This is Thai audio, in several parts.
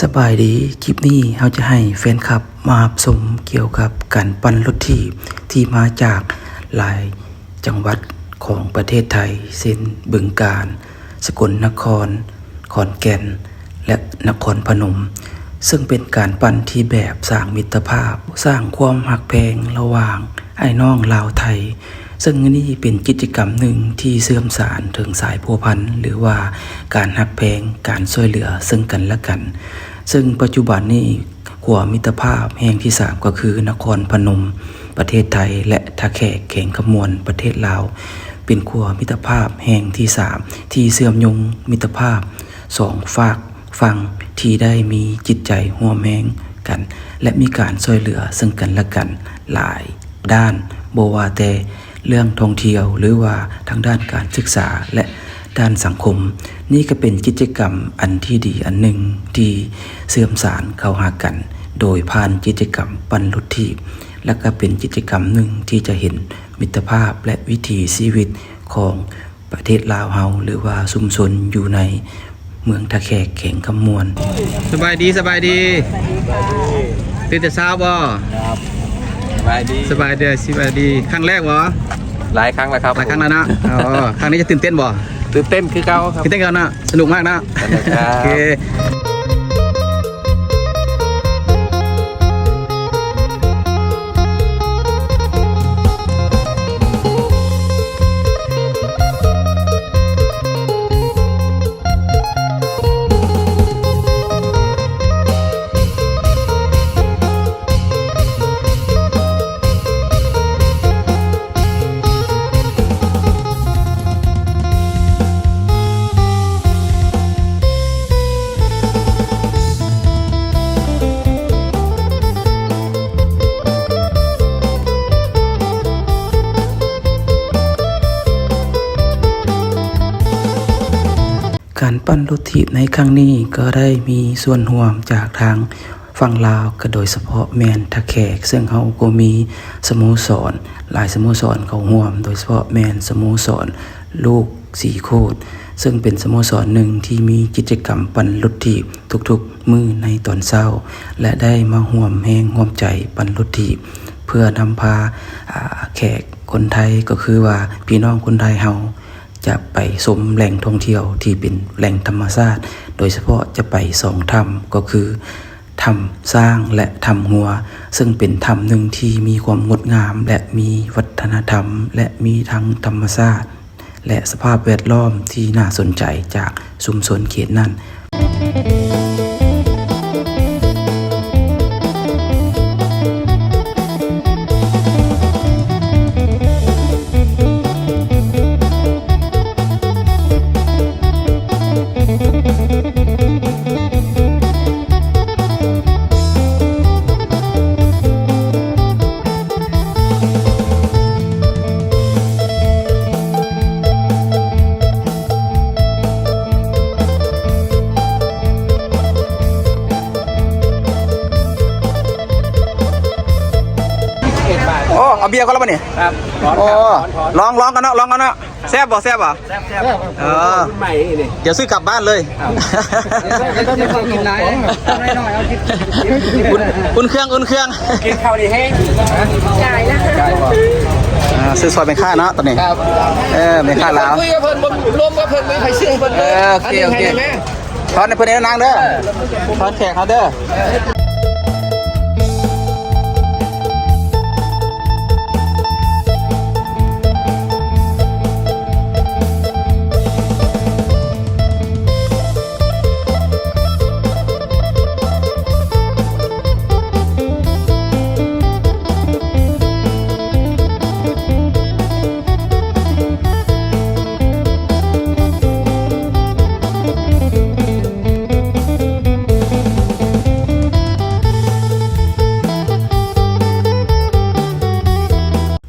สบายดีคลิปนี้เราจะให้แฟนคลับมารับชมเกี่ยวกับการปั่นรถทีบที่มาจากหลายจังหวัดของประเทศไทยเช่นบึงกาฬสกลนคร ขอนแก่น และนครพนม ซึ่งเป็นการปั่นที่แบบสร้างมิตรภาพ สร้างความหักแพงระหว่างไอ้น้องลาวไทย ซึ่งนี่เป็นกิจกรรมหนึ่งที่เสื่อมสารถึงสายพัวพันหรือว่าการหักแพงการช่วยเหลือซึ่งกันและกัน ซึ่งปัจจุบันนี้ขัวมิตรภาพแห่งที่สามก็คือนครพนม ประเทศไทย และทะแขกแข่งขมวนประเทศลาว เป็นขัวมิตรภาพแห่งที่สามที่เสื่อมยงมิตรภาพสองฝากฟังที่ได้มีจิตใจห่วมแหงกัน และมีการช่วยเหลือซึ่งกันและกันหลายด้านโบวาแต่เรื่องท่องเที่ยวหรือว่าทางด้านการศึกษาและ ด้านสังคม นี่ก็เป็นกิจกรรมอันที่ดีอันหนึ่งที่เสื่อมสารเข้าหากัน โดยผ่านกิจกรรมปันรถทีบและก็เป็นกิจกรรมหนึ่งที่จะเห็นมิตรภาพและวิถีชีวิตของประเทศลาวเฮาหรือว่าชุมชนอยู่ในเมืองทะแขกแข่งขมวนสบายดีสบายดีตื่นแต่เช้าบ่สบายดีสบายดีสบายดีครั้งแรกบ่หลายครั้งแล้วครับหลายครั้งแล้วนะอ๋อครั้งนี้จะตื่นเต้นบ่ ตื่นเต้นคือเก่าครับตื่นเต้นกันนะสนุกมากนะ สนุกครับ โอเค รปั้นรถถีบในครั้งนี้ก็ได้มีส่วนร่วมจากทางฝั่งลาวก็โดยเฉพาะแมนทะแขก ซึ่งเขาก็มีสโมสร หลายสโมสรเขาร่วม โดยเฉพาะแมนสโมสร ลูกสีโคดซึ่งเป็นสโมสรหนึ่งที่มีกิจกรรมปั่นรถถีบทุกๆ มือในตอนเช้า และได้มาห่วมแหงห่วมใจปั่นรถถีบเพื่อนำพาาแขกคนไทยก็คือว่าพี่น้องคนไทยเฮา จะไปสมแหล่งท่องเที่ยวที่เป็นแหล่งธรรมชาติ โดยเฉพาะจะไปสองถ้ำก็คือถ้ำสร้างและถ้ำหัว ซึ่งเป็นถ้ำหนึ่งที่มีความงดงาม และมีวัฒนธรรม และมีทั้งธรรมชาติ และสภาพแวดล้อมที่น่าสนใจจากชุมชนเขตนั้น เอาเบียร์ก็แล้วป่ะนี่ครับโอ้ลองลองกันเนาะลองกันเนาะแซ่บบ่แซ่บบ่ แซ่บแซ่บเออใหม่นี่ เดี๋ยวซื้อกลับบ้านเลยต้องมีคนกินไหนน้อยเอาคิดอุ่นอุ่นเครื่องอุ่นเครื่องกินข้าวดีแห้งจ่ายแล้วจ่ายบ่อ่าซื้อซอยเป็นค่าเนาะตอนนี้ ครับเออเป็นค่าแล้ว คุยกับเพิ่นบ่รวมกับเพิ่นไม่ใครเชื่อเพิ่นเออโอเคโอเคทอนในเพื่อนนางเด้อทอนแขกเขาเด้อ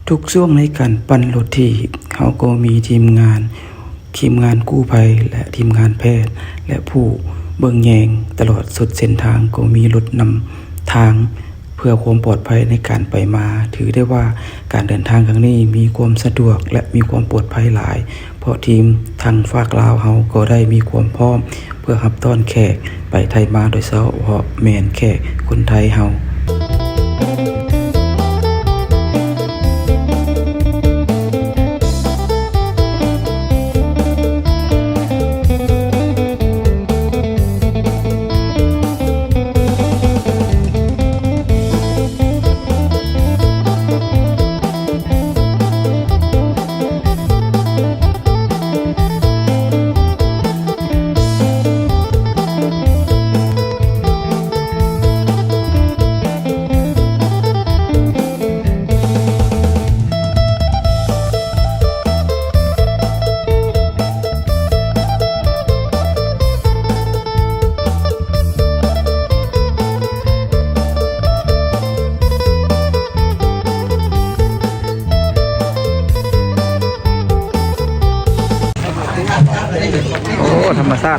ทุกช่วงในการปั่นรถที่เขาก็มีทีมงาน ทีมงานกู้ภัยและทีมงานแพทย์ และผู้เบิ่งแยงตลอดสุดเส้นทางก็มีรถนำทาง เพื่อความปลอดภัยในการไปมา ถือได้ว่าการเดินทางครั้งนี้มีความสะดวกและมีความปลอดภัยหลาย เพราะทีมทางฝากลาวเฮาก็ได้มีความพร้อม เพื่อรับต้อนแขกไปไทยมาโดยเฉพาะแมนแขกคนไทยเฮา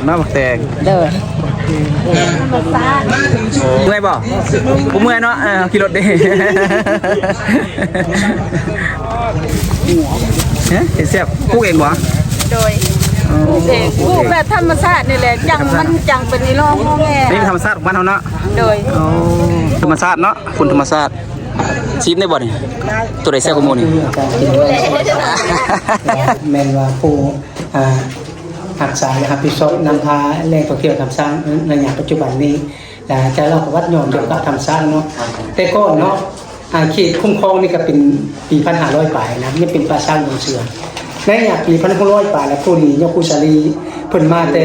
นาะบักแตงเด้อเมื่อยบ่ผมเมื่อยเนาะเออขี่รถดิเฮ้ยเห็นแซ่บปลูกเองบ่โดยเด็กปลูกแบบธรรมชาตินี่แหละจังมันจังเป็นนิโรงงอแงนี่เป็นธรรมชาติของบ้านเฮาเนาะโดยโอ้ธรรมชาติเนาะคุณธรรมชาติชิมได้บ่นี่ตัวใดแซ่บกว่าหมู่นี่แมนว่าผู้อ่า หักษาและรับผิดชอบนำพาแหล่งท่องเที่ยวทำสร้างในอย่างปัจจุบันนี้แต่จะเล่าประวัติย้อนเกี่ยวกับทำสร้างเนาะแต่ก็เนาะอ่าเขตคุ้มครองนี่ก็เป็นปีพันห้าร้อยปลายนะนี่เป็นป่าช้างเมืองเสือในอย่างปีพันหกร้อยปลายแล้วผู้นี้ยกคุชาลีเพิ่นมาแต่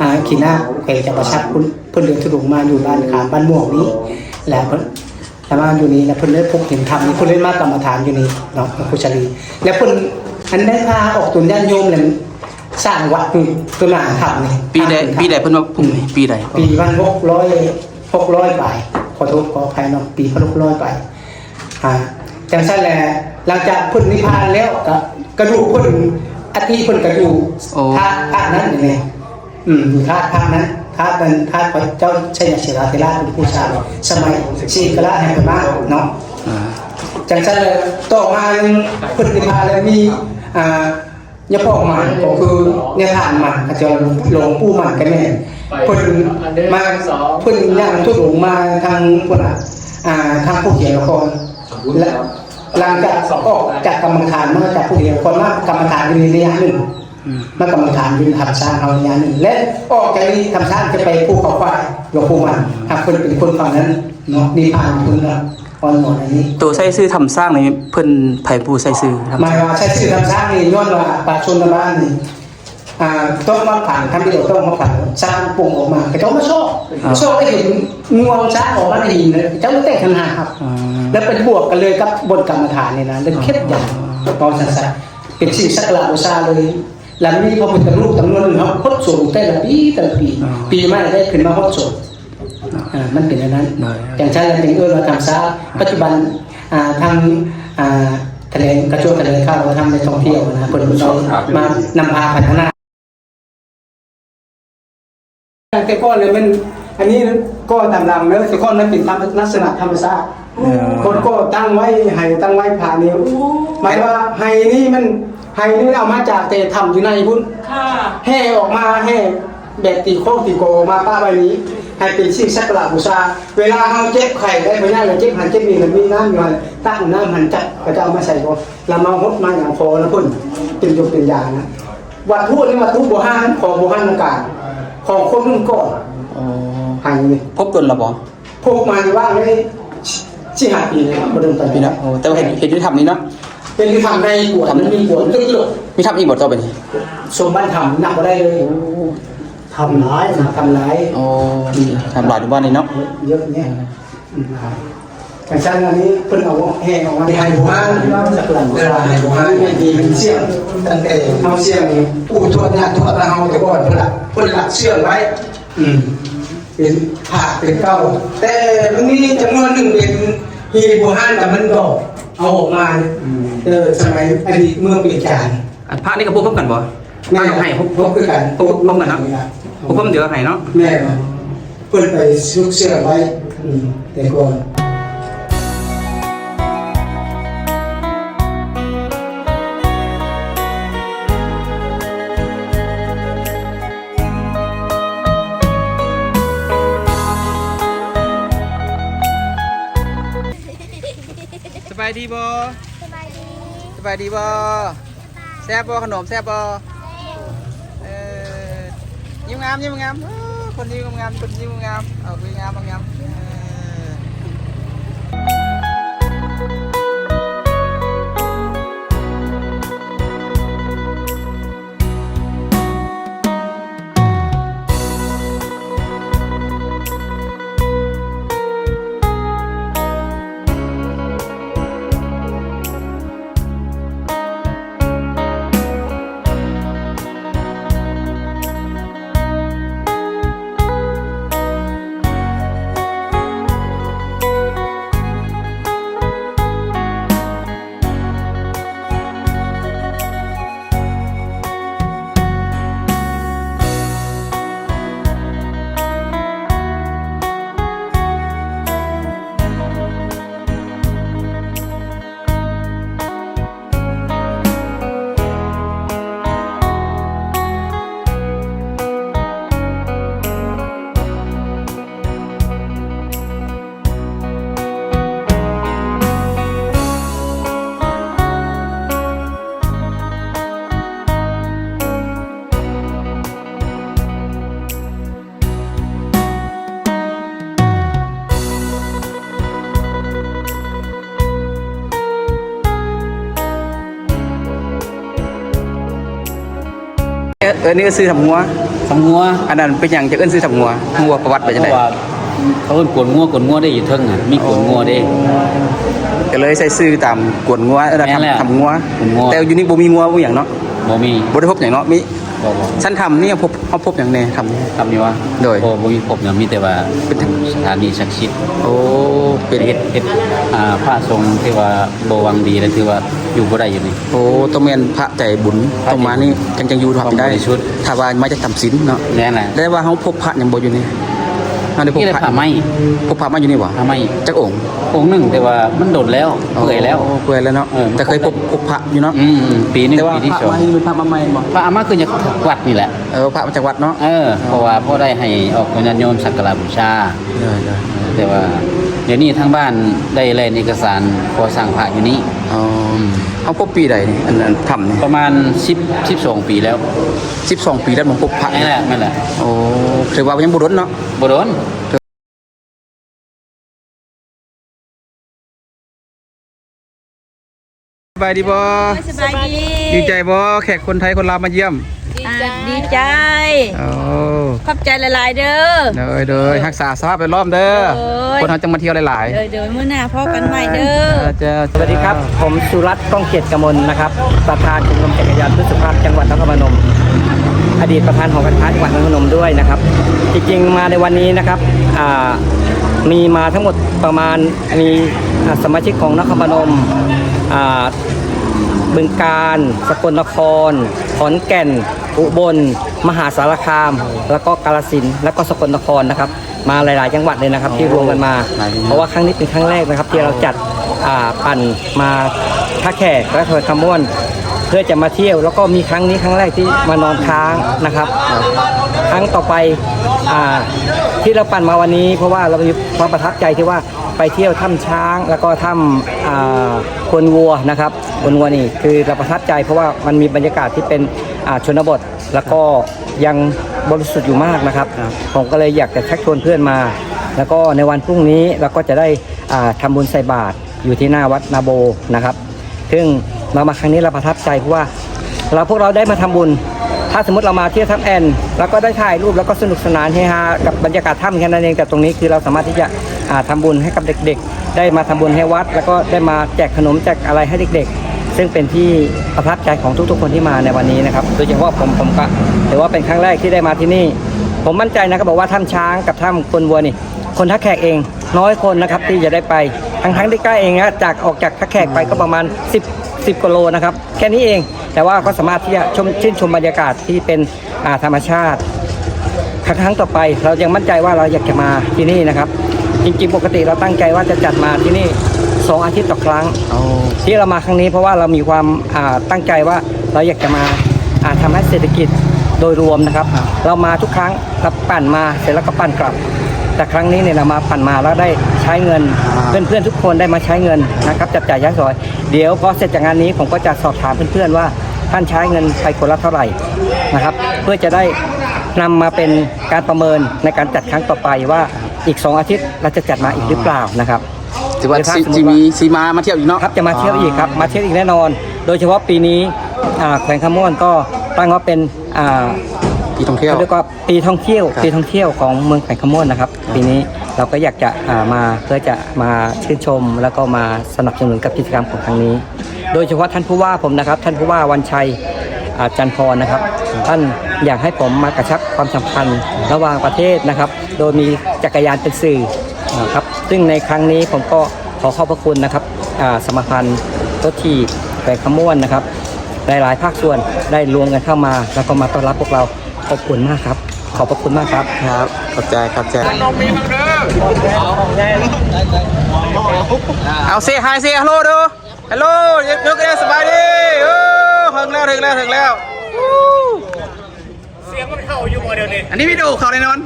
อ่าขีนาแขวงจับประชัดเพิ่นเพิ่นเดินทุดงมาอยู่บ้านขามบ้านม่วงนี้แล้วเพิ่นแล้วมาอยู่นี่แล้วเพิ่นได้พบเห็นธรรมนี่เพิ่นเล่นมากรรมฐานอยู่นี่เนาะพุชลีแล้วเพิ่นอันได้พาออกตุนญาติโยมเลย สร้างวัดนี่ตัวหน้าธรรมนี่ปีใดปีใดเพิ่นว่าพุ่งนี่ปีใดปีวันหกร้อยหกร้อยปลายขอโทษขออภัยเนาะปีพันหกร้อยปลายอ่าจังซั่นแหละหลังจากเพิ่นนิพพานแล้วก็กระดูกเพิ่นอธิเพิ่นกระดูกธาตุธาตุนั้นอยู่นี่อืมอยู่ธาตุธาตุนั้นธาตุนั้นธาตุพระเจ้าชัยศิราธิราชเป็นผู้ชายสมัยชีกละแห่งพม่าเนาะอ่าจังซั่นเลยต่อมาเพิ่นนิพพานแล้วมีอ่า ยาพอกมันก็คือเนี่ยทานมันอาจจะหลวงปู่มันกันแน่เพิ่นมาเพิ่นย่างทุดงมาทางพุ่นอะอ่าทางผู้เขียนละครและหลังจากออกจากกรรมฐานมาจากผู้เขียนละครมากรรมฐานอยู่ในระยะหนึ่งมากรรมฐานอยู่ในธรรมชาติเอาระยะหนึ่ง และออกจากนี้ธรรมชาติจะไปภูเขาควายหลวงปู่มันหากเพิ่นเป็นคนฝั่งนั้นเนาะนิพพานเพิ่นละ ออนหมดอันนี้ตัวใส่ซื้อทำสร้างนี่เพิ่นไผผู้ใส่ซื้อครับหมายว่าใช้ชื่อทำสร้างนี่ย้อนว่าปลาชนบ้านนี่อ่าต้องมาผ่านทำประโยชน์ต้องมาผ่านสร้างปรุงออกมาแต่เขาไม่ชอบชอบให้เห็นงวงช้างออกมาในหินเลยเจ้าเตะขนาดครับอ่าแล้วเป็นบวกกันเลยกับบนกรรมฐานนี่นะเลยเคล็ดอย่างตอนสันสันเป็นสิ่งสักการะบูชาเลยหลังนี้พระพุทธรูปจำนวนหนึ่งครับพดสวดแต่ละปีแต่ละปี ปีไม่ได้ขึ้นมาพดสวดอ่า มันเป็นอย่างนั้นอย่างเช่นเราจึงเอื้อเราทำซะปัจจุบันอ่าทางอ่าทะเลกระโจนทะเลข้าวเราทำในท่องเที่ยวนะคนเรามานำพาพัฒนาแต่ก้อนเลยมันอันนี้ก็ตามลำแล้วแต่ก้อนนั้นเป็นตามลักษณะธรรมชาติคนก็ตั้งไว้ให้ตั้งไว้ผ่านิ้วหมายว่าไห้นี่มันไห้นี่เอามาจากแต่ทำอยู่ในบุญแห่ออกมาแห่ แบบตีโค้งตีโกมาป้าใบนี้ ให้เป็นสิ่งสักการะบูชา เวลาเราเจ็บไข่ได้ไปย่างเราเจ็บหันเจ็บมีมันมีน้ำอยู่หันตั้งน้ำหันจับก็จะเอามาใส่ก็เรามาหดมาอย่างพอแล้วพุ่นเป็นยกเป็นยานะวัตถุนี่วัตถุโบราณของโบราณโการของคนรุ่นก่อนอ๋อหันนี่พบตนและบ่พวกมันว่าไม่สี่ห้าปีเลยครับบ่เดินไปพี่นะโอ้แต่ว่าเห็นเห็นที่ทำนี่เนาะเป็นที่ทำในปวดมันมีปวดลึกมีทำอีกบ่ต่อไปนี่ๆสมบัติทำหนักก็ได้เลย ทำร้ายนะทำร้ายโอ้ทำหลายที่บ้านนี่เนาะเยอะเนี่ยอย่างเช่นอันนี้เพิ่นเอาแห้งออกมาในไฮโบราณจากหลังโบราณไฮโบราณไม่ดีเป็นเสี่ยงตั้งแต่เอาเสี่ยงนี่ปู่ทวดเนี่ยทวดตาเฮาแต่ก่อนเพิ่นละเพิ่นละเชื่องไว้อืมเป็นผ่าเป็นเก้าแต่มันมีจำนวนหนึ่งเป็นฮีโบราณแต่มันก็เอาออกมาเออสมัยอดีตเมื่อปีจานอันพระนี่ก็พบพบกันบ่ แม่ให้ผมผมคือกันผมผมกันเนาะผมผมเดี๋ยวให้เนาะแม่เพิ่ไปซุกเสื้อไว้แต่ก่อนสบายดีบอสบายดีสบายดีบอแซ่บบอขนมแซ่บบอ งามยิ้มงามคนยิ้มงามคนยิ้มงามเอาคุยงามงาม ออเออนี่ก็ซื้อทำงัวทำงัวอันนั้นเป็นอย่างจะเอิ้นซื้อทำงัวงัวประวัติไปเพจังได๋ราะว่าเขาเอิ้นกวนงัวกวนงัวได้อยู่เทิงอะมีกวนงัวเด้ ก็เลยใส่ซื้อตามกวนงัวเออแม่นแหละทำทำงัวทำงัว แต่อยู่นี่บ่มีงัวบ่หยังเนาะบ่มีบ่ได้พบหยังเนาะมีบ่บ่ฉันทำนี่พบเฮาพบหยังแน่ทำนี่ทำนี่ว่าโดย บ่บ่มีพบหยังมีแต่ว่าเป็นสถานีศักดิ์สิทธิ์โอ้เป็เป็นนเฮ็ดเฮ็ดอ่าพระสงฆ์ที่ว่าบ่หวังดีแล้วถือว่า อยู่บ่ได้อยู่นี่ โอ้ต้องแม่นพระใจบุญพระใจบุญต้องมานี่จังจังอยู่ทำได้ต้องบริสุทธิ์ ถ้าว่ามาจะทำศีลเนาะแน่แหละได้ว่าเฮาพบพระหยังบ่อยู่นี่เฮาได้พบนี่ได้พระผ้าไหมพบพระมาอยู่นี่บ่ผ้าไหมจักองค์องค์หนึงแต่ว่ามันโดดแล้วเปื่อยแล้ว โเปื่อยแล้วเนาะเออ แต่เคยพบพบพระอยู่เนาะอืมปีหนึงแต่ว่าปีที่พระสองมานี่เป็นพระมาใหม่บ่พระอามาคือจากวัดนี่แหละ เออพระมาจากวัดเนาะเออเพราะว่าพ่อได้ให้ออกญาติโยมสักการะบูชาเด้อแต่ว่า เดี๋ยวนี้ทางบ้านได้แลนเอกสารขอสั่งพระอยู่นี่ๆอ๋อเฮาพบปีใดนี่อันอันทำนี่ประมาณ10 12ปีแล้ว12ปีแล้วผมพบพระนั่นแหละนั่นแหละโอ้ถือว่ายังบ่รนเนาะ บ่โดนสบายดีบ่สบายดีดีใจบ่แขกคนไทยคนลาวมาเยี่ยม อ่าดีใจ โอ้ขอบใจหลายๆเด้อ เด้อเด้อรักษาสภาพไปรอบเด้อโอ้ยคนเฮาจังมาเที่ยวหลายเดี๋ยวเดี๋ยวมื้อหน้าพ่อกันใหม่เด้อๆจะสวัสดีครับ ผมสุรัตน์ก้องเกียรติกมลนะครับ ประธานชมรมจักรยานเพื่อสุขภาพจังหวัดนครพนม อดีตประธานหอการค้าจังหวัดนครพนมด้วยนะครับ จริงๆ มาในวันนี้นะครับอ่ามีมาทั้งหมดประมาณมีอ่าสมาชิกของนครพนมอ่าบึงการ สกลนคร ขอนแก่น อุบล มหาสารคาม แล้วก็กาฬสินธุ์แล้วก็สกลนครนะครับ มาหลาย ๆ จังหวัดเลยนะครับ ที่รวมกันมา เพราะว่าครั้งนี้เป็นครั้งแรกนะครับ ที่เราจัดอ่าปั่นมาท่าแขกและถอยคำม่วนเพื่อจะมาเที่ยวแล้วก็มีครั้งนี้ครั้งแรกที่มานอนค้างนะครับ ครั้งต่อไปอ่าที่เราปั่นมาวันนี้ เพราะว่าเรามีความประทับใจที่ว่าไปเที่ยวถ้ำช้างแล้วก็ถ้ำอ่าควนวัวนะครับควนวัวนี่คือเราประทับใจเพราะว่ามันมีบรรยากาศที่เป็น อ่าชนบท แล้วก็ยังบริสุทธิ์อยู่มากนะครับ ผมก็เลยอยากจะชักชวนเพื่อนมา แล้วก็ในวันพรุ่งนี้เราก็จะได้อ่าทำบุญใส่บาตรอยู่ที่หน้าวัดนาโบนะครับ ซึ่งมามาครั้งนี้เราประทับใจเพราะว่า เราพวกเราได้มาทำบุญ ถ้าสมมติเรามาเที่ยวทับแอน แล้วก็ได้ถ่ายรูปแล้วก็สนุกสนานเฮฮากับบรรยากาศถ้ำแค่นั้นเองแต่ตรงนี้คือเราสามารถที่จะอ่าทำบุญให้กับเด็กๆ ได้มาทำบุญให้วัด แล้วก็ได้มาแจกขนมแจกอะไรให้เด็กๆ ซึ่งเป็นที่ประทับใจของทุกๆ คนที่มาในวันนี้นะครับ โดยเฉพาะผมผมก็ถือว่าเป็นครั้งแรกที่ได้มาที่นี่ ผมมั่นใจนะครับบอกว่าถ้ำช้างกับถ้ำคนวัวนี่ คนทักแขกเองน้อยคนนะครับที่จะได้ไปทั้งทั้งๆที่ใกล้เองนะจากออกจากทักแขกไปก็ประมาณ 10 10กิโลนะครับแค่นี้เองแต่ว่าก็สามารถที่จะชมชื่นชมบรรยากาศที่เป็นธรรมชาติครั้งต่อไปเรายังมั่นใจว่าเราอยากจะมาที่นี่นะครับ จริงๆ ปกติเราตั้งใจว่าจะจัดมาที่นี่ สองอาทิตย์ต่อครั้ง เอาที่เรามาครั้งนี้เพราะว่าเรามีความอ่าตั้งใจว่าเราอยากจะมาอ่าทำให้เศรษฐกิจโดยรวมนะครับ เรามาทุกครั้งเราปั่นมาเสร็จแล้วก็ปั่นกลับ แต่ครั้งนี้เนี่ยเรามาผ่านมาแล้วได้ใช้เงิน เพื่อนๆทุกคนได้มาใช้เงินนะครับจับจ่ายใช้สอย เดี๋ยวพอเสร็จจากงานนี้ผมก็จะสอบถามเพื่อนๆว่าท่านใช้เงินไปคนละเท่าไหร่นะครับ เพื่อจะได้นำมาเป็นการประเมินในการจัดครั้งต่อไปว่าอีก 2 อาทิตย์เราจะจัดมาอีกหรือเปล่านะครับ ถือว่าเดี๋ยวถ้าสิสมมุติจีว่ามีซีมามาเที่ยวอีกเนาะครับจะมาเที่ยวอีกครับมาเที่ยวอีกแน่นอน โดยเฉพาะปีนี้อ่าแขวงคำม่วนก็ตั้งว่าเป็นอ่าปีท่องเที่ยวเขาเรียกว่าปีท่องเที่ยวครับปีท่องเที่ยวของเมืองแขวงคำม่วนนะครับ ปีนี้เราก็อยากจะอ่ามาเพื่อจะมาชื่นชม แล้วก็มาสนับสนุนกับกิจกรรมของครั้งนี้ โดยเฉพาะท่านผู้ว่าผมนะครับ ท่านผู้ว่าวันชัยอ่าจันทร์พรนะครับ ท่านอยากให้ผมมากระชับความสัมพันธ์ระหว่างประเทศนะครับ โดยมีจักรยานเป็นสื่อนะครับ ซึ่งในครั้งนี้ผมก็ขอขอบพระคุณนะครับอ่าสมาพันธ์รถทีบแขวงคำม่วนนะครับ หลายๆ ภาคส่วนได้รวมกันเข้ามา แล้วก็มาต้อนรับพวกเราขอบคุณมากครับ ขอบพระคุณมากครับครับขอบใจขอบใจเอาเซฮายเซฮัลโหลดูฮัลโหลยกยกเอสบายดีโอ้ถึงแล้วถึงแล้วถึงแล้วเสียงมันเข้าอยู่บ่เดี๋ยวนี้อันนี้วิดีโอเข้าแน่นอน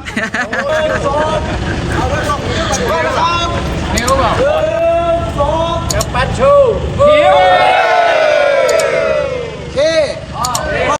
Dio!